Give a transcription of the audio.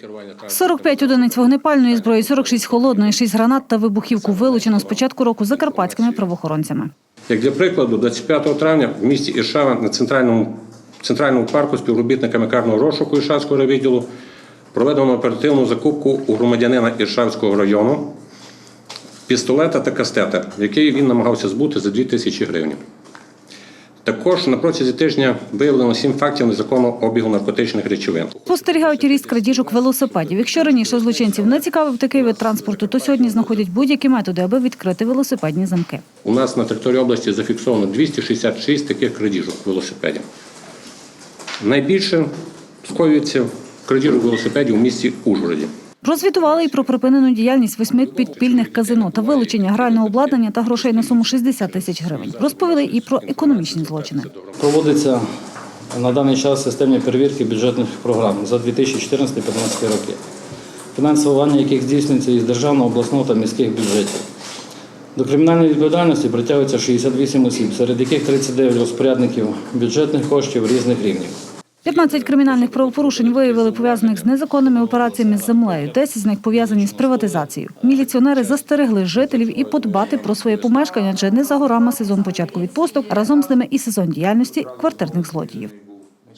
керування транспортом. 45 одиниць вогнепальної зброї, 46 холодної, 6 гранат та вибухівку вилучено з початку року закарпатськими правоохоронцями. Як для прикладу, 25 травня в місті Іршава на центральному, центральному парку співробітниками карного розшуку Іршавського райвідділу проведено оперативну закупку у громадянина Іршавського району пістолета та кастета, який він намагався збути за 2 тисячі гривень. Також на протязі тижня виявлено 7 фактів незаконного обігу наркотичних речовин. Спостерігають ріст крадіжок велосипедів. Якщо раніше злочинців не цікавив такий вид транспорту, то сьогодні знаходять будь-які методи, аби відкрити велосипедні замки. У нас на території області зафіксовано 266 таких крадіжок велосипедів. Найбільше скоюється крадіжок велосипедів у місті Ужгороді. Розвідували і про припинену діяльність восьми підпільних казино та вилучення грального обладнання та грошей на суму 60 тисяч гривень. Розповіли і про економічні злочини. Проводиться на даний час системні перевірки бюджетних програм за 2014-2015 роки, фінансування яких здійснюється із державного, обласного та міських бюджетів. До кримінальної відповідальності притягується 68 осіб, серед яких 39 розпорядників бюджетних коштів різних рівнів. 15 кримінальних правопорушень виявили пов'язаних з незаконними операціями з землею. 10 з них пов'язані з приватизацією. Міліціонери застерегли жителів і подбати про своє помешкання, адже не за горами сезон початку відпусток, разом з ними і сезон діяльності квартирних злодіїв.